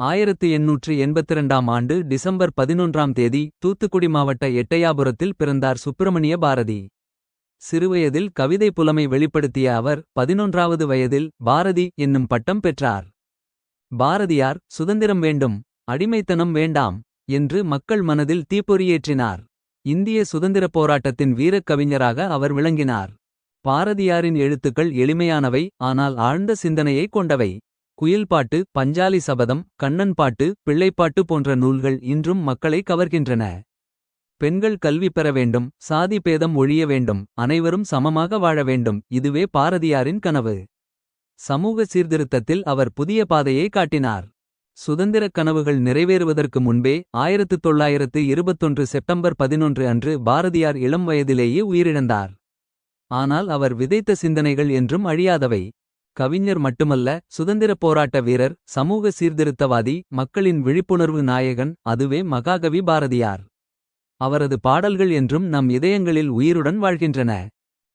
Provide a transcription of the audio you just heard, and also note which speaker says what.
Speaker 1: ஆயிரத்து எண்ணூற்று எண்பத்திரண்டாம் ஆண்டு டிசம்பர் பதினொன்றாம் தேதி தூத்துக்குடி மாவட்ட எட்டயாபுரத்தில் பிறந்தார் சுப்பிரமணிய பாரதி. சிறுவயதில் கவிதை புலமை வெளிப்படுத்திய அவர் பதினொன்றாவது வயதில் பாரதி என்னும் பட்டம் பெற்றார். பாரதியார் சுதந்திரம் வேண்டும் அடிமைத்தனம் வேண்டாம் என்று மக்கள் மனதில் தீப்பொறியேற்றினார். இந்திய சுதந்திரப் போராட்டத்தின் வீரக் கவிஞராக அவர் விளங்கினார். பாரதியாரின் எழுத்துக்கள் எளிமையானவை ஆனால் ஆழ்ந்த சிந்தனையை கொண்டவை. குயில்பாட்டு பஞ்சாலி சபதம் கண்ணன் பாட்டு பிள்ளைப்பாட்டு போன்ற நூல்கள் இன்றும் மக்களை கவர்கின்றன. பெண்கள் கல்வி பெற வேண்டும் சாதி பேதம் ஒழிய வேண்டும் அனைவரும் சமமாக வாழ வேண்டும் இதுவே பாரதியாரின் கனவு. சமூக சீர்திருத்தத்தில் அவர் புதிய பாதையை காட்டினார். சுதந்திரக் கனவுகள் நிறைவேறுவதற்கு முன்பே ஆயிரத்து தொள்ளாயிரத்து இருபத்தொன்று செப்டம்பர் பதினொன்று அன்று பாரதியார் இளம் வயதிலேயே உயிரிழந்தார். ஆனால் அவர் விதைத்த சிந்தனைகள் என்றும் அழியாதவை. கவிஞர் மட்டுமல்ல சுதந்திரப் போராட்ட வீரர் சமூக சீர்திருத்தவாதி மக்களின் விழிப்புணர்வு நாயகன் அதுவே மகாகவி பாரதியார். அவரது பாடல்கள் என்றும் நம் இதயங்களில் உயிருடன் வாழ்கின்றன.